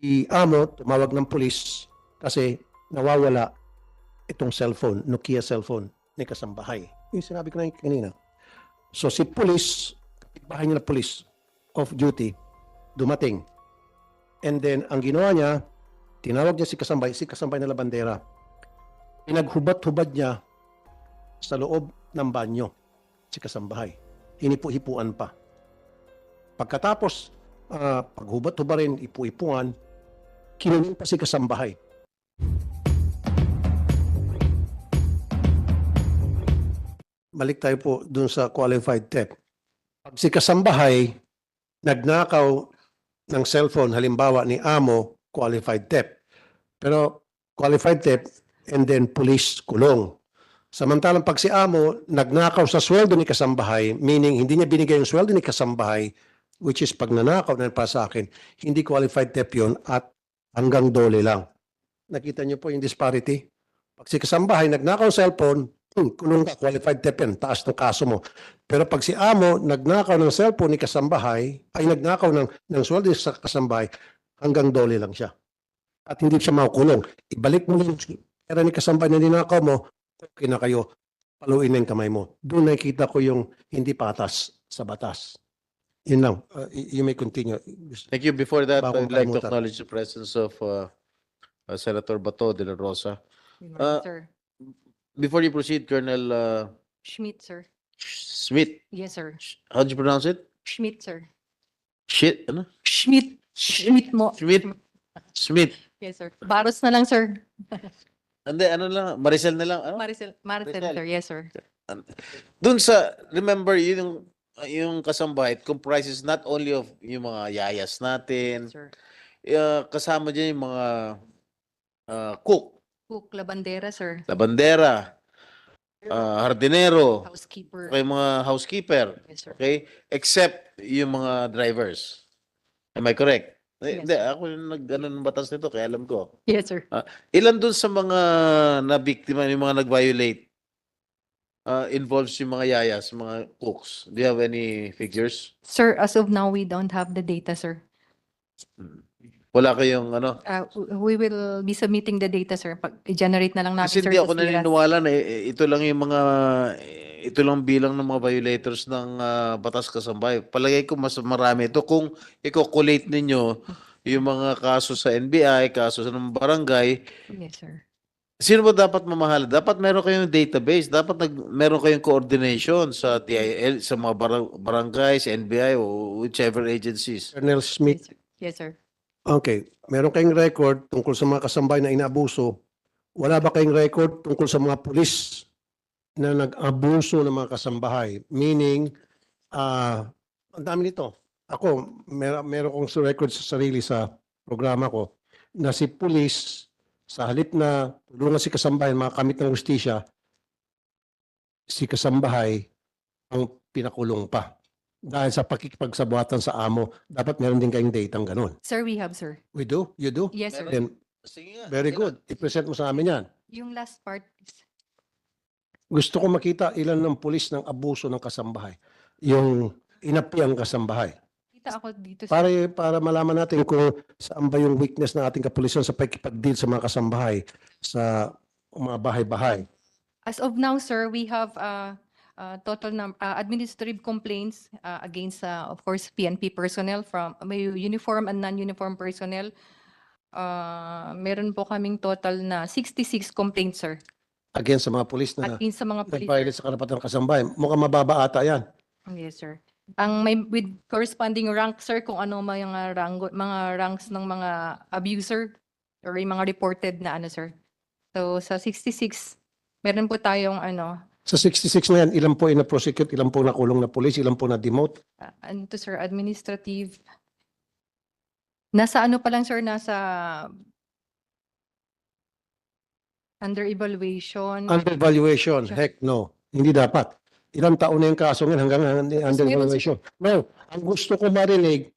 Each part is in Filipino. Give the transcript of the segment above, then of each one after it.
Si Amo tumawag ng pulis kasi nawawala itong cellphone, Nokia cellphone ni kasambahay. Yung sinabi ko na kanina. So si pulis, bahay niya na pulis, off duty, dumating. And then, ang ginawa niya, tinawag niya si kasambay, si kasambay na labandera. Pinaghubad-hubad niya sa loob ng banyo si kasambahay. Hinipu-hipuan pa. Pagkatapos, ah, paghubad-hubarin, ipu-ipuan, kinunin pa si kasambahay. Balik tayo po dun sa qualified theft. Pag si kasambahay, nagnakaw ng cellphone, halimbawa ni Amo, qualified theft. Pero qualified theft and then police kulong. Samantalang pag si Amo nagnakaw sa sweldo ni kasambahay, meaning hindi niya binigay yung sweldo ni kasambahay, which is pag nanakaw na para sa akin, hindi qualified theft yun at hanggang dole lang. Nakita niyo po yung disparity? Pag si kasambahay nagnakaw cellphone, hmm, kulong ka, qualified yan, taas ng kaso mo. Pero pag si Amo nagnakaw ng cellphone ni kasambahay, ay nagnakaw ng, ng sweldo sa kasambahay, hanggang dole lang siya. At hindi siya makukulong. Ibalik mo yung pera ni kasambahay na ninakaw mo, okay na kayo, paluin na yung kamay mo. Doon nakikita ko yung hindi patas sa batas. Yun lang. Uh, y- you may continue. Thank you. Before that, Bago I'd like to makalimutan. acknowledge the presence of uh, uh, Senator Bato de la Rosa. Good Uh, sir. Before you proceed, Colonel uh, Schmidt, sir. Smith, Yes, sir. how do you pronounce it? Schmidt, sir. Shit, ano? Schmidt. Schmidt mo. Smith. Smith. Yes, sir. Baros na lang, sir. Hindi, ano lang, Maricel na lang. Ano? Maricel, Maricel, Maricel. sir. Yes, sir. Doon sa, remember, yun yung, yung kasambahay, it comprises not only of yung mga yayas natin, Sir. uh, kasama dyan yung mga uh, cook, Cook, labandera, sir. labandera, uh, hardinero, Housekeeper. okay, mga housekeeper, Yes, sir. okay? Except yung mga drivers. Am I correct? Eh, Yes, Hindi, ako yung nag-ano ng batas nito, kaya alam ko. Yes, sir. Ilan dun sa mga nabiktima, yung mga nag-violate, uh, involves yung mga yayas, mga cooks? Do you have any figures? Sir, as of now, we don't have the data, sir. Wala kayong ano? Uh, w- we will be submitting the data, sir. Pag i-generate na lang namin, Kasi sir. hindi sa ako SIRAS. naniniwala na eh, ito lang yung mga eh, ito lang bilang ng mga violators ng ah, batas kasambay. Palagay ko mas marami ito kung i-collate ninyo yung mga kaso sa NBI, kaso sa ng barangay, Yes, sir. Sino ba dapat mamahala? Dapat meron kayong database, dapat nag, meron kayong coordination sa DIL, sa mga barang, barangay, sa NBI o whichever agencies. Colonel Smith, Yes, sir. Yes, sir. okay. Meron kayong record tungkol sa mga kasambay na inaabuso. Wala ba kayong record tungkol sa mga pulis na nag-abuso ng mga kasambahay? Meaning, ah, ang dami nito. Ako, mer meron kong record sa sarili sa programa ko na si pulis sa halip na tulungan si kasambahay makamit ng justisya, si kasambahay ang pinakulong pa. Dahil sa pakikipagsabuatan sa amo, dapat meron din kayong data ganun. Sir, we have, sir. We do? You do? Yes, sir. Then, Sige nga. very good. I-present mo sa amin yan. Yung last part, Gusto ko makita ilan ng pulis ng abuso ng kasambahay. Yung inapiang kasambahay. Kita ako dito, sir. Para, para malaman natin kung saan ba yung weakness ng ating kapulisan sa pagkipag-deal sa mga kasambahay sa mga bahay-bahay. As of now, sir, we have uh, uh, total num- uh, administrative complaints uh, against, uh, of course, PNP personnel from may uniform and non-uniform personnel. Uh, meron po kaming total na 66 complaints, sir, Against sa mga pulis na against sa mga police. nag-violate sa karapatan ng kasambahay. Mukhang mababa ata yan. Yes, sir. Ang may with corresponding rank, sir, kung ano mga rango, mga ranks ng mga abuser or yung mga reported na ano, sir. So, sa 66, meron po tayong ano, Sa 66 na yan, ilan po ina-prosecute, ilan po nakulong na pulis, ilan po na-demote. uh, ano to sir, administrative. Nasa ano pa lang sir, nasa under evaluation. Under evaluation, Sure. heck no. Hindi dapat. Ilang taon na yung kaso ngayon hanggang under evaluation. No, ang gusto ko marinig,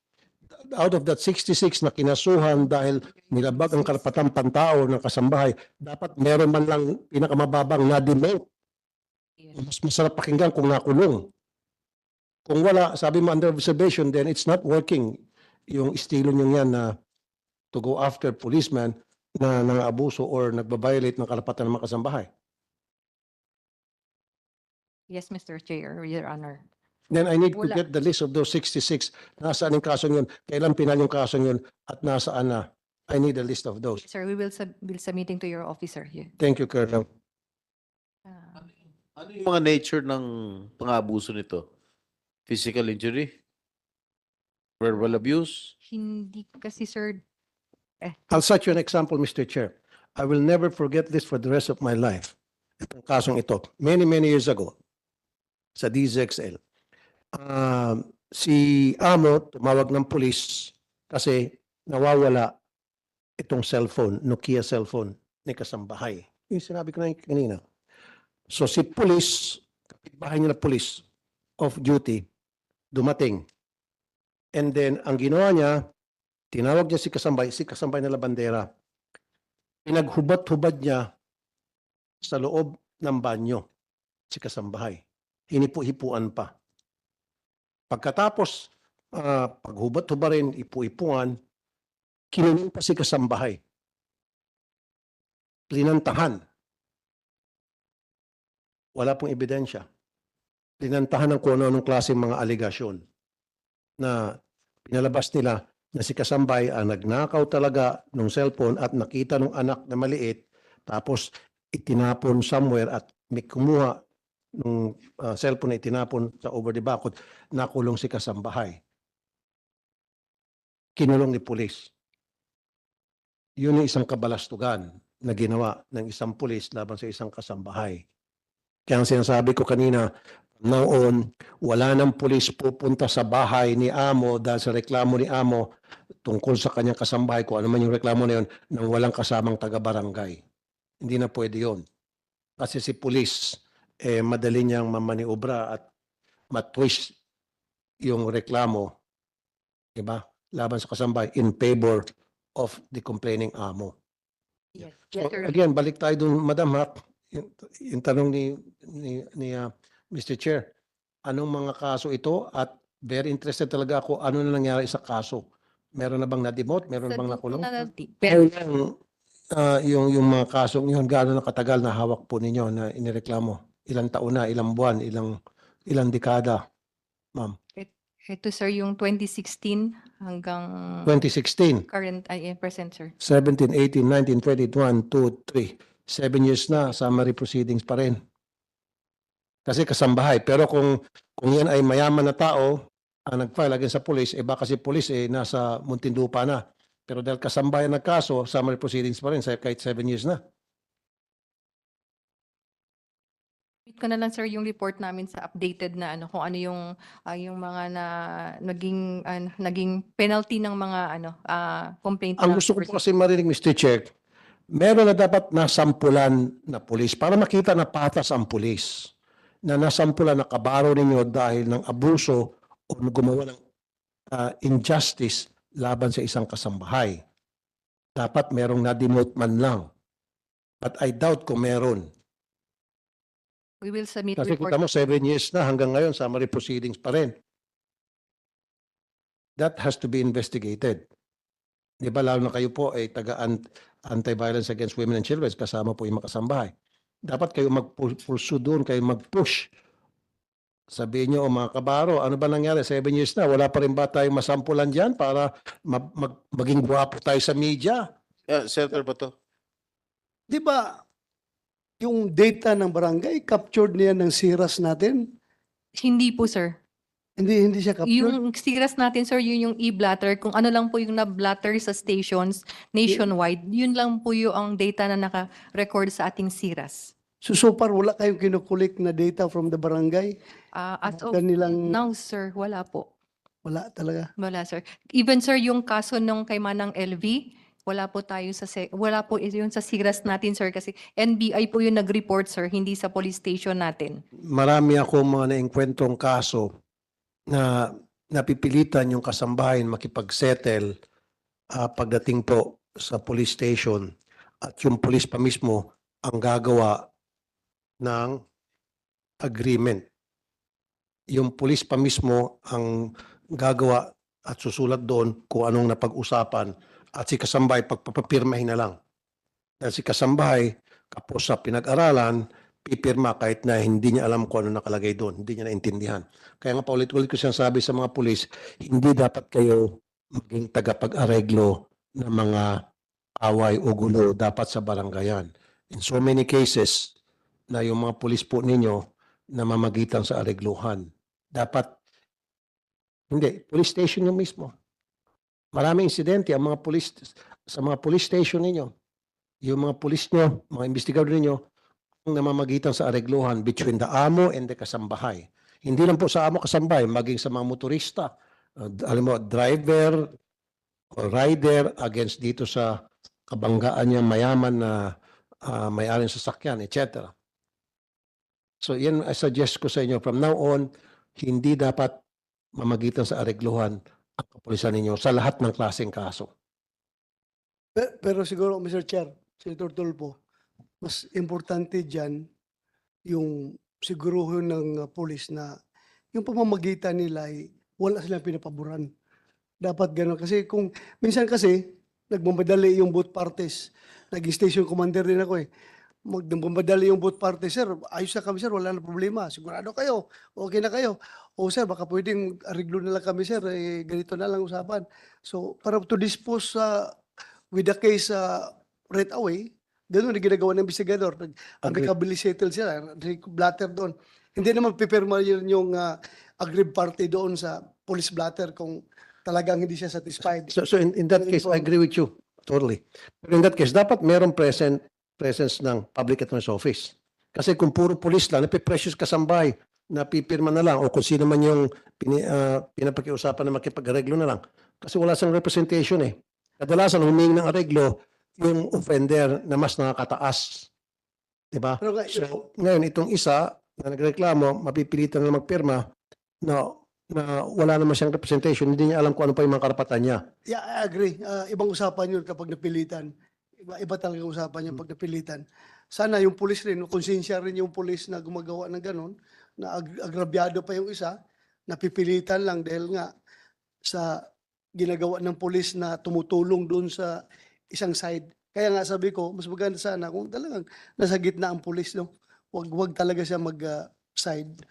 out of that 66 na kinasuhan dahil nilabag ang karapatang pantao ng kasambahay, dapat meron man lang pinakamababang na-demote. Yes. Mas masarap pakinggan kung nakulong. Kung wala, sabi mo under observation, then it's not working yung estilo niyo yan na to go after policemen na nang-abuso or nagbabiolate ng karapatan ng mga kasambahay. Yes, Mr. Chair, Your Honor. Then I need to Wala. get the list of those 66. Nasaan yung kaso yun? Kailan pinal yung kaso yun? At nasaan na? I need a list of those. Sir, we will sub, will submitting to your officer. Yeah. Thank you, Colonel. Ah, Ano yung mga nature ng pang-abuso nito? Physical injury? Verbal abuse? Hindi kasi, sir, I'll cite you an example, Mr. Chair. I will never forget this for the rest of my life. Itong kasong ito. Many, many years ago, sa DZXL. Um, si Amo tumawag ng pulis kasi nawawala itong cellphone, Nokia cellphone ni Kasambahay. Yung sinabi ko na yun kanina. So si pulis, kapitbahay niya na pulis of duty, dumating. And then, ang ginawa niya, Tinawag niya si Kasambay, si Kasambay na labandera. Pinaghubad-hubad niya sa loob ng banyo si Kasambahay. Hinipu-hipuan pa. Pagkatapos, ah, paghubad-hubarin, ipu-ipuan, kinunin pa si Kasambahay. Linantahan. Wala pong ebidensya. Linantahan ng kung ano-anong klaseng mga aligasyon na pinalabas nila na si Kasambay ang nagnakaw talaga ng cellphone at nakita ng anak na maliit tapos itinapon somewhere at may kumuha ng cellphone na itinapon sa over the bakod, nakulong si Kasambahay. Kinulong ni pulis. Yun yung isang kabalastugan na ginawa ng isang pulis laban sa isang kasambahay. Kaya ang sinasabi ko kanina, noon, wala nang pulis pupunta sa bahay ni Amo dahil sa reklamo ni Amo tungkol sa kanyang kasambahay ko, ano man yung reklamo na yun, nang walang kasamang taga-barangay. Hindi na pwede yun. Kasi si pulis, eh, madali niyang mamaniobra at matwist yung reklamo, di ba? Laban sa kasambahay in favor of the complaining amo. yes. So, Yes, sir. again, balik tayo dun, Madam ha, yung, yung tanong ni, ni, ni ah, Mr. Chair, anong mga kaso ito at very interested talaga ako ano na nangyari sa kaso. Meron na bang na-demote? Meron Sa bang nakulong? na Pero yung, ah, yung, yung mga kasong yun, gaano na katagal na hawak po ninyo na inireklamo? Ilang taon na, ilang buwan, ilang, ilang dekada? Ito, sir, yung 2016 hanggang 2016, current, ay, eh, present, sir. 17, 18, 19, 20, 1, 2, 3. Seven years na, summary proceedings pa rin. Kasi kasambahay. Pero kung, kung yan ay mayaman na tao, ang nag-file against sa police, eh baka si police eh nasa Muntinlupa na. Pero dahil kasambahay ang nagkaso, summary proceedings pa rin sa kahit seven years na. Ko na lang, sir, yung report namin sa updated na ano, kung ano yung, ah, yung mga na, naging, ano, naging penalty ng mga, ano, ah, complaint. Ang ng gusto ko person. po kasi marinig, Mr. Chair, meron na dapat nasampulan na pulis para makita na patas ang pulis na nasampulan na kabaro ninyo dahil ng abuso o gumawa ng ah, injustice laban sa isang kasambahay. Dapat merong na-demote man lang. But I doubt kung meron. We will submit Kasi report. kita mo, seven years na hanggang ngayon, summary proceedings pa rin. That has to be investigated. Di ba, lalo na kayo po ay taga ant- anti-violence against women and children, kasama po yung makasambahay. Dapat kayo mag-pursue doon, kayo mag-push. Sabihin nyo, o mga kabaro, ano ba nangyari? Seven years na, wala pa rin ba tayong masampulan dyan para mag- mag- maging guwapo tayo sa media? Yeah, Senator Bato. Di ba, yung data ng barangay, captured niya ng siras natin? Hindi po, sir. Hindi, hindi siya captured? Yung siras natin, sir, yun yung e-blatter. Kung ano lang po yung na-blatter sa stations nationwide, yun lang po yung ang data na naka-record sa ating siras. So, so far, wala kayong kinukulik na data from the barangay? Ah, as of Kanilang, now, sir, wala po. wala talaga. Wala, sir. Even, sir, yung kaso nung kay Manang LV, wala po tayo sa, wala po yun sa siras natin, sir, kasi NBI po yung nag-report, sir, hindi sa police station natin. marami ako mga naengkwentrong kaso na napipilitan yung kasambahay makipag-settle ah, pagdating po sa police station at yung police pa mismo ang gagawa ng agreement. Yung police pa mismo ang gagawa at susulat doon kung anong napag-usapan at si Kasambahay pagpapapirmahin na lang. Dahil si Kasambahay, kapos sa pinag-aralan, pipirma kahit na hindi niya alam kung ano nakalagay doon, hindi niya naintindihan. Kaya nga paulit-ulit ko sinasabi sa mga pulis, hindi dapat kayo maging tagapag-areglo ng mga away o gulo dapat sa barangayan. In so many cases na yung mga pulis po ninyo na mamagitan sa aregluhan, dapat hindi, police station yung mismo. Maraming insidente ang mga police sa mga police station ninyo. Yung mga police nyo, mga investigador ninyo, ang namamagitan sa aregluhan between the amo and the kasambahay. Hindi lang po sa amo kasambahay, maging sa mga motorista, uh, alam mo, driver or rider against dito sa kabanggaan niya mayaman na uh, may-ari ng sasakyan, etc. So yan I suggest ko sa inyo from now on, hindi dapat mamagitan sa aregluhan kapulisan ninyo sa lahat ng klaseng kaso. Pe- Pero siguro, Mr. Chair, Senator Tulfo, mas importante dyan yung siguruhin ng uh, polis na yung pamamagitan nila ay wala silang pinapaboran. Dapat gano'n. Kasi kung minsan kasi nagmamadali yung both parties. Naging station commander din ako eh. Mag nagmamadali yung both parties, sir. Ayos na kami, sir. Wala na problema. Sigurado kayo. Okay na kayo. O sir, baka pwedeng ariglo na lang kami, sir. Eh, ganito na lang usapan. So, para to dispose sa with the case uh, right away, ganun ang ginagawa ng investigador. Amicably settle sila. Blatter doon. Hindi naman pipirma yun yung uh, aggrieved party doon sa police blatter kung talagang hindi siya satisfied. So, so in, in that case, I agree with you. Totally. Pero in that case, dapat meron present, presence ng public attorney's office. Kasi kung puro police lang, napiprecious kasambay, napipirma na lang, o kung sino man yung pini, ah, pinapakiusapan na makipag-areglo na lang. Kasi wala siyang representation eh. Kadalasan, humingi ng areglo yung offender na mas nakakataas. Diba? Pero So, ngayon, itong isa na nagreklamo, mapipilitan na magpirma na, na wala naman siyang representation, hindi niya alam kung ano pa yung mga karapatan niya. yeah, I agree. Uh, ibang usapan yun kapag napilitan. Iba, iba talaga usapan yun pag napilitan. Sana yung pulis rin, konsensya rin yung pulis na gumagawa ng ganun, na ag- agrabyado pa yung isa, napipilitan lang dahil nga sa ginagawa ng pulis na tumutulong doon sa isang side. Kaya nga sabi ko, mas maganda sana kung talagang nasa gitna ang pulis, no? Wag wag talaga siya mag ah, side.